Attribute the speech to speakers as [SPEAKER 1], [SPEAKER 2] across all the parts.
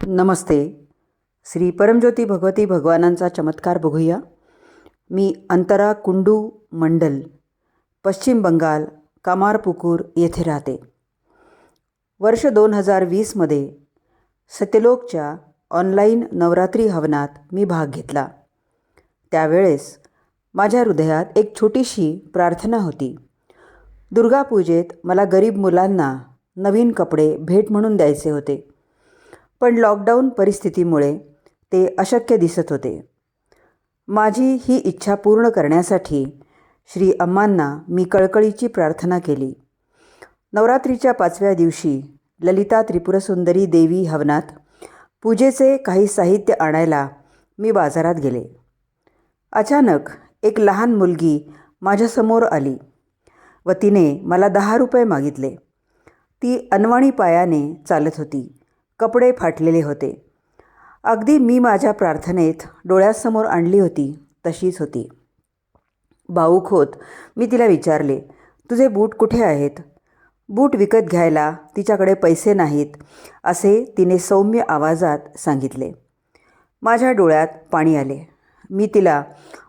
[SPEAKER 1] नमस्ते. श्री परमज्योती भगवती भगवानांचा चमत्कार बघूया. मी अंतरा कुंडू मंडल पश्चिम बंगाल कामारपुकूर येथे राहते. वर्ष दोन हजार वीसमध्ये सत्यलोकच्या ऑनलाईन नवरात्री हवनात मी भाग घेतला. त्यावेळेस माझ्या हृदयात एक छोटीशी प्रार्थना होती. दुर्गापूजेत मला गरीब मुलांना नवीन कपडे भेट म्हणून द्यायचे होते. पण लॉकडाऊन परिस्थितीमुळे ते अशक्य दिसत होते. माझी ही इच्छा पूर्ण करण्यासाठी श्री अम्मांना मी कळकळीची प्रार्थना केली. नवरात्रीच्या पाचव्या दिवशी ललिता त्रिपुरसुंदरी देवी हवनात पूजेचे काही साहित्य आणायला मी बाजारात गेले. अचानक एक लहान मुलगी माझ्यासमोर आली व तिने मला दहा रुपये मागितले. ती अनवाणी पायाने चालत होती. कपडे फाटलेले होते. अगदी मी माझ्या प्रार्थनेत डोळ्यासमोर आणली होती तशीच होती. भाऊक होत मी तिला विचारले तुझे बूट कुठे आहेत? बूट विकत घ्यायला तिच्याकडे पैसे नाहीत असे तिने सौम्य आवाजात सांगितले. माझ्या डोळ्यात पाणी आले. मी तिला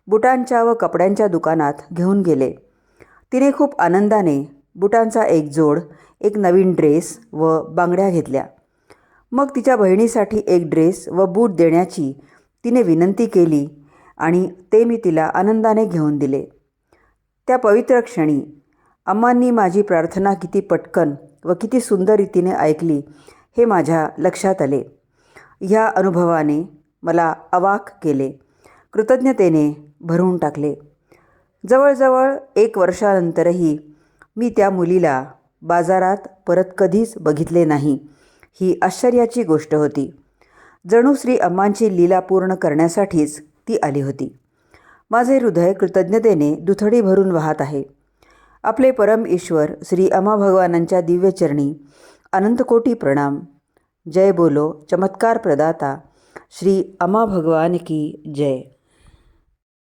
[SPEAKER 1] बुटांच्या व कपड्यांच्या दुकानात घेऊन गेले. तिने खूप आनंदाने बुटांचा एक जोड एक नवीन ड्रेस व बांगड्या घेतल्या. मग तिच्या बहिणीसाठी एक ड्रेस व बूट देण्याची तिने विनंती केली आणि ते मी तिला आनंदाने घेऊन दिले. त्या पवित्र क्षणी अम्मांनी माझी प्रार्थना किती पटकन व किती सुंदर रीतीने ऐकली हे माझ्या लक्षात आले. ह्या अनुभवाने मला अवाक केले. कृतज्ञतेने भरून टाकले. जवळजवळ एक वर्षानंतरही मी त्या मुलीला बाजारात परत कधीच बघितले नाही. ही आश्चर्याची गोष्ट होती. जणू श्री अम्मांची लीला पूर्ण करण्यासाठीच ती आली होती. माझे हृदय कृतज्ञतेने दुथडी भरून वाहत आहे. आपले परम ईश्वर श्री अम्मा भगवानांच्या दिव्यचरणी अनंतकोटी प्रणाम. जय बोलो चमत्कार प्रदाता. श्री अम्मा भगवान की जय.